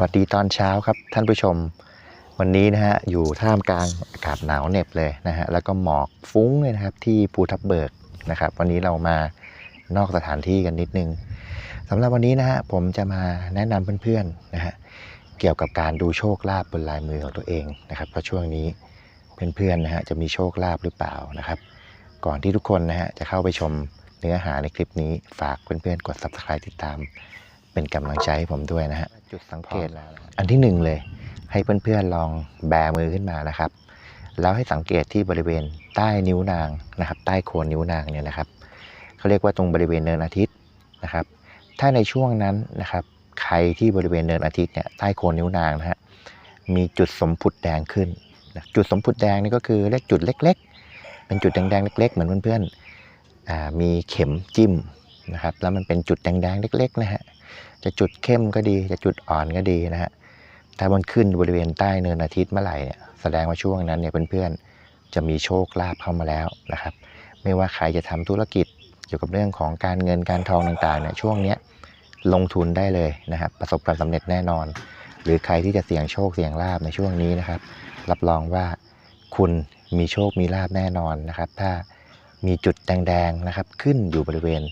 วัสดีตอนเช้าครับท่านผู้ชม วันนี้นะฮะอยู่ท่ามกลางอากาศหนาวเหน็บเลยนะฮะแล้วก็หมอกฟุ้งเลยนะครับที่ภูทับเบิกนะครับ วันนี้เรามานอกสถานที่กันนิดนึงสำหรับวันนี้นะฮะผมจะมาแนะนำเพื่อนๆนะฮะเกี่ยวกับการดูโชคลาภบนลายมือของตัวเองนะครับเพราะช่วงนี้เพื่อนๆนะฮะจะมีโชคลาภหรือเปล่านะครับ ก่อนที่ทุกคนนะฮะจะเข้าไปชมเนื้อหาในคลิปนี้ฝากเพื่อนๆกด subscribe ติดตาม เป็นกำลังใจให้ผมด้วยนะฮะจุดสังเกตอันที่หนึ่งเลย ให้เพื่อนๆลองแบมือขึ้นมานะครับ แล้วให้สังเกตที่บริเวณใต้นิ้วนางนะครับ ใต้โคนนิ้วนางเนี่ยนะครับเขาเรียกว่าตรงบริเวณเนินอาทิตย์นะครับ ถ้าในช่วงนั้นนะครับ ใครที่บริเวณเนินอาทิตย์เนี่ยใต้โคนนิ้วนางนะฮะมีจุดสมผุดแดงขึ้นนะจุดสมผุดแดงนี่ก็คือเลขจุดเล็ก ๆ เป็นจุดแดงๆเล็ก ๆ เหมือนเพื่อนๆอ่ามีเข็มจิ้ม นะครับ แล้วมันเป็นจุดแดงๆ เล็กๆนะฮะ จะจุดเข้มก็ดี จะจุดอ่อนก็ดีนะฮะ ถ้ามันขึ้นบริเวณใต้เนินอาทิตย์เมื่อไหร่เนี่ย แสดงว่าช่วงนั้นเนี่ยเพื่อนๆ จะมีโชคลาภเข้ามาแล้วนะครับ ไม่ว่าใครจะทำธุรกิจเกี่ยวกับเรื่องของการเงินการทองต่างๆเนี่ย ช่วงเนี้ยลงทุนได้เลยนะครับ ประสบความสำเร็จแน่นอน หรือใครที่จะเสี่ยงโชคเสี่ยงลาบในช่วงนี้นะครับ รับรองว่าคุณมีโชคมีลาบแน่นอนนะครับ ถ้ามีจุดแดงๆนะครับ ขึ้นอยู่บริเวณ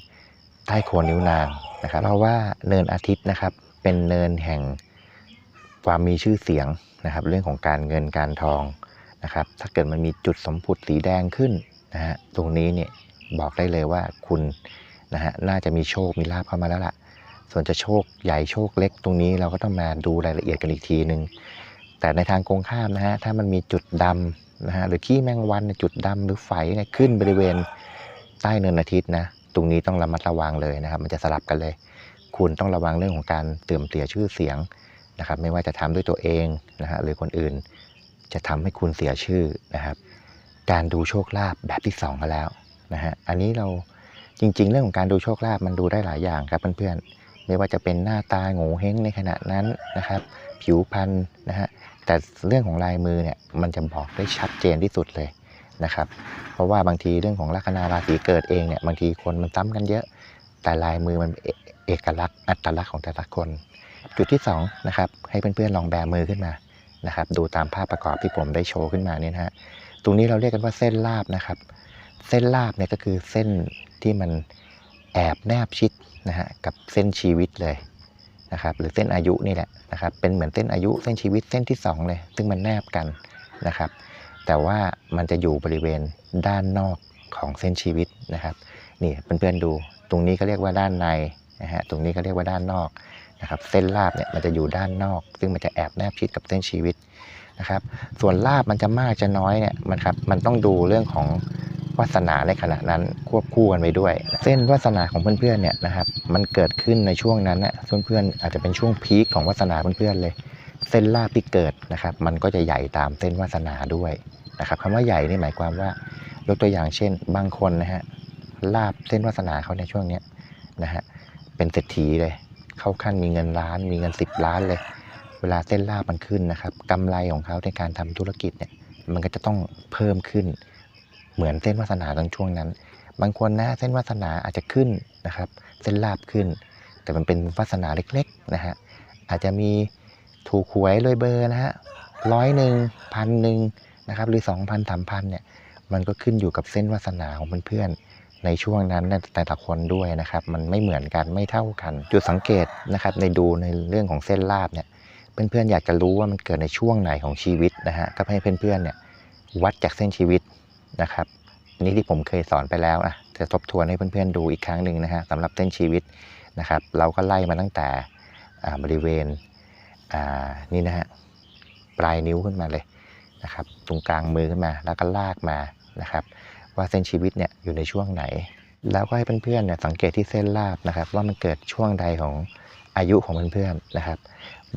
ใต้โคนนิ้วนางนะครับ เพราะว่าเนินอาทิตย์นะครับ เป็นเนินแห่งความมีชื่อเสียงนะครับ เรื่องของการเงินการทองนะครับ ถ้าเกิดมันมีจุดสมผุดสีแดงขึ้นนะฮะตรงนี้เนี่ยบอกได้เลยว่าคุณนะฮะน่าจะมีโชคมีลาภเข้ามาแล้วล่ะ ส่วนจะโชคใหญ่โชคเล็กตรงนี้เราก็ต้องมาดูรายละเอียดกันอีกทีหนึ่งแต่ในทางกรงข้ามนะฮะถ้ามันมีจุดดำนะฮะหรือขี้แมงวันจุดดำหรือไฝเนี่ยขึ้นบริเวณใต้เนินอาทิตย์นะ รงนี้ต้องระมัดระวังเลยนะครับ มันจะสลับกันเลย คุณต้องระวังเรื่องของการเสื่อมเสียชื่อเสียงนะครับ ไม่ว่าจะทำด้วยตัวเองนะฮะหรือคนอื่น จะทำให้คุณเสียชื่อนะครับ การดูโชคลาภแบบที่สองกันแล้วนะฮะอันนี้เราจริง ๆ เรื่องของการดูโชคลาภมันดูได้หลายอย่างครับเพื่อนๆไม่ว่าจะเป็นหน้าตาโง่เฮงในขณะนั้นนะครับ ผิวพรรณนะฮะแต่เรื่องของลายมือเนี่ยมันจะบอกได้ชัดเจนที่สุดเลย นะครับ เพราะว่าบางทีเรื่องของลัคนาราศีเกิดเองเนี่ยบางทีคนมันซ้ำกันเยอะ แต่ลายมือมันเอกลักษณ์อัตลักษณ์ของแต่ละคน จุดที่สองนะครับให้เพื่อนๆลองแบมือขึ้นมานะครับ ดูตามภาพประกอบที่ผมได้โชว์ขึ้นมาเนี่ยนะฮะตรงนี้เราเรียกกันว่าเส้นลาบนะครับ เส้นลาบเนี่ยก็คือเส้นที่มันแอบแนบชิดนะฮะกับเส้นชีวิตเลยนะครับหรือเส้นอายุนี่แหละนะครับเป็นเหมือนเส้นอายุเส้นชีวิตเส้นที่สองเลย ซึ่งมันแนบกันนะครับ แต่ว่ามันจะอยู่บริเวณด้านนอกของเส้นชีวิตนะครับนี่เพื่อนๆดูตรงนี้ก็เรียกว่าด้านในนะฮะตรงนี้ก็เรียกว่าด้านนอกนะครับเส้นลาบเนี่ยมันจะอยู่ด้านนอก ซึ่งมันจะแอบแนบชิดกับเส้นชีวิตนะครับ ส่วนลาบมันจะมากจะน้อยเนี่ยมันครับมันต้องดูเรื่องของวาสนาในขณะนั้นควบคู่กันไปด้วย เส้นวาสนาของเพื่อนๆเนี่ยนะครับมันเกิดขึ้นในช่วงนั้นน่ะเพื่อนๆอาจจะเป็นช่วงพีคของวาสนาเพื่อนๆเลย เส้นลาบที่เกิดนะครับ มันก็จะใหญ่ตามเส้นวาสนาด้วย นะครับคำว่าใหญ่นี่หมายความว่ายกตัวอย่างเช่น บางคนนะฮะลาบเส้นวาสนาเขาในช่วงนี้นะฮะเป็นเศรษฐีเลย เข้าขั้นมีเงินล้าน มีเงิน 10 ล้านเลย เวลาเส้นลาบมันขึ้นนะครับกำไรของเขาในการทำธุรกิจเนี่ยมันก็จะต้องเพิ่มขึ้น เหมือนเส้นวาสนาตอนช่วงนั้น บางคนนะเส้นวาสนาอาจจะขึ้นนะครับ เส้นลาบขึ้น แต่มันเป็นวาสนาเล็กๆนะฮะอาจจะมีถูกหวยรวยเบอร์นะฮะร้อยหนึ่งพันหนึ่ง นะครับหรือ 2 0 0 0 3 0 0 0เนี่ยมันก็ขึ้นอยู่กับเส้นวาสนาของเพื่อนๆในช่วงนั้นแต่ละคนด้วยนะครับ มันไม่เหมือนกันไม่เท่ากัน จุดสังเกตนะครับในดูในเรื่องของเส้นลาบเนี่ยเพื่อนๆอยากจะรู้ว่ามันเกิดในช่วงไหนของชีวิตนะฮะก็ให้เพื่อนๆเนี่ยวัดจากเส้นชีวิตนะครับนี่ที่ผมเคยสอนไปแล้วอะจะทบทวนให้เพื่อนๆดูอีกครั้งหนึ่งนะฮะสำหรับเส้นชีวิตนะครับ เราก็ไล่มาตั้งแต่บริเวณนี่นะฮะปลายนิ้วขึ้นมาเลย นะครับตรงกลางมือขึ้นมาแล้วก็ลากมานะครับ ว่าเส้นชีวิตเนี่ยอยู่ในช่วงไหน แล้วก็ให้เพื่อนๆเนี่ยสังเกตที่เส้นลาบนะครับ ว่ามันเกิดช่วงใดของอายุของเพื่อนๆนะครับ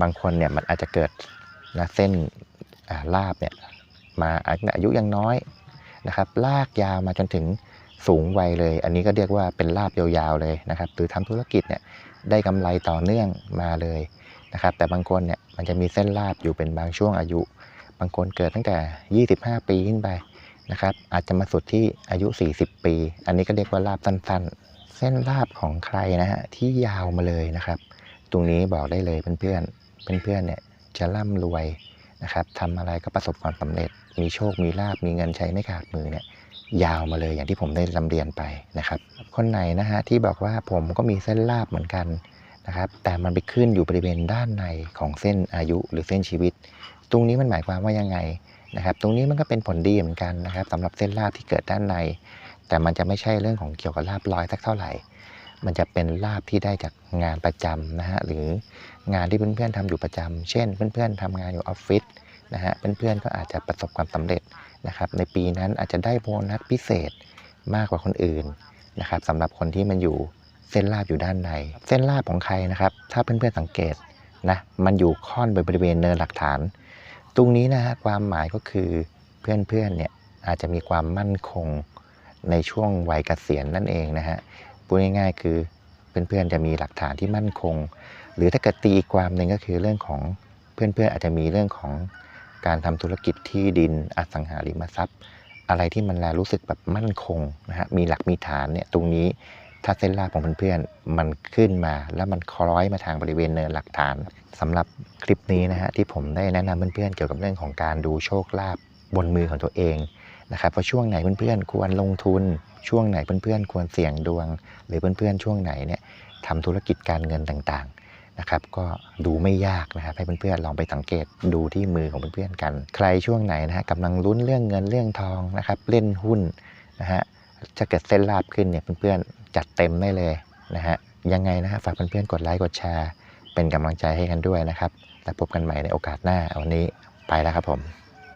บางคนเนี่ยมันอาจจะเกิดนะเส้นลาบเนี่ยมาอายุยังน้อยนะครับ ลากยาวมาจนถึงสูงวัยเลย อันนี้ก็เรียกว่าเป็นลาบยาวๆเลยนะครับ หรือทำธุรกิจเนี่ยได้กำไรต่อเนื่องมาเลยนะครับ แต่บางคนเนี่ยมันจะมีเส้นลาบอยู่เป็นบางช่วงอายุ บางคนเกิดตั้งแต่ 25 ปีขึ้นไปนะครับอาจจะมาสุดที่อายุ 40 ปี อันนี้ก็เรียกว่าลาบสั้นๆ เส้นลาบของใครนะฮะที่ยาวมาเลยนะครับ ตรงนี้บอกได้เลยเพื่อนๆเพื่อนๆเนี่ยจะร่ำรวยนะครับทำอะไรก็ประสบความสำเร็จ มีโชค มีลาบ มีเงินใช้ไม่ขาดมือเนี่ยยาวมาเลยอย่างที่ผมได้นำเรียนไปนะครับ คนไหนนะฮะที่บอกว่าผมก็มีเส้นลาบเหมือนกันนะครับ แต่มันไปขึ้นอยู่บริเวณด้านในของเส้นอายุหรือเส้นชีวิต ตรงนี้มันหมายความว่ายังไงนะครับ ตรงนี้มันก็เป็นผลดีเหมือนกันนะครับสำหรับเส้นลาบที่เกิดด้านใน แต่มันจะไม่ใช่เรื่องของเกี่ยวกับลาบลอยสักเท่าไหร่ มันจะเป็นลาบที่ได้จากงานประจำนะฮะหรืองานที่เพื่อนๆทำอยู่ประจำเช่น เพื่อนๆทำงานอยู่ออฟฟิศนะฮะเพื่อนๆก็อาจจะประสบความสำเร็จนะครับ ในปีนั้นอาจจะได้โบนัสพิเศษมากกว่าคนอื่นนะครับสำหรับคนที่มันอยู่เส้นลาบอยู่ด้านใน เส้นลาบของใครนะครับ ถ้าเพื่อนๆสังเกตนะมันอยู่ค่อนบริเวณเนินหลักฐาน ตรงนี้นะฮะความหมายก็คือเพื่อนๆเนี่ยอาจจะมีความมั่นคงในช่วงวัยเกษียณนั่นเองนะฮะพูดง่ายๆคือเพื่อนๆจะมีหลักฐานที่มั่นคง หรือถ้าเกิดตีอีกความหนึ่งก็คือเรื่องของเพื่อนๆอาจจะมีเรื่องของการทำธุรกิจที่ดินอสังหาริมทรัพย์ อะไรที่มันแลรู้สึกแบบมั่นคงนะฮะมีหลักมีฐานเนี่ยตรงนี้ ถ้าเส้นลาบของเพื่อนๆมันขึ้นมาแล้วมันคล้อยมาทางบริเวณเนินหลักฐานสำหรับคลิปนี้นะฮะที่ผมได้แนะนำเพื่อนๆเกี่ยวกับเรื่องของการดูโชคลาภบนมือของตัวเองนะครับว่าช่วงไหนเพื่อนๆควรลงทุน ช่วงไหนเพื่อนๆควรเสี่ยงดวง หรือเพื่อนๆช่วงไหนเนี่ยทำธุรกิจการเงินต่างๆนะครับก็ดูไม่ยากนะครับให้เพื่อนๆลองไปสังเกตดูที่มือของเพื่อนๆกัน ใครช่วงไหนนะฮะกำลังลุ้นเรื่องเงินเรื่องทองนะครับเล่นหุ้นนะฮะจะเกิดเส้นลาบขึ้นเนี่ยเพื่อนๆ จัดเต็มได้เลยนะฮะยังไงนะฮะฝากเพื่อนๆกดไลค์กดแชร์ เป็นกำลังใจให้กันด้วยนะครับ แล้วพบกันใหม่ในโอกาสหน้าวันนี้ไปแล้วครับผม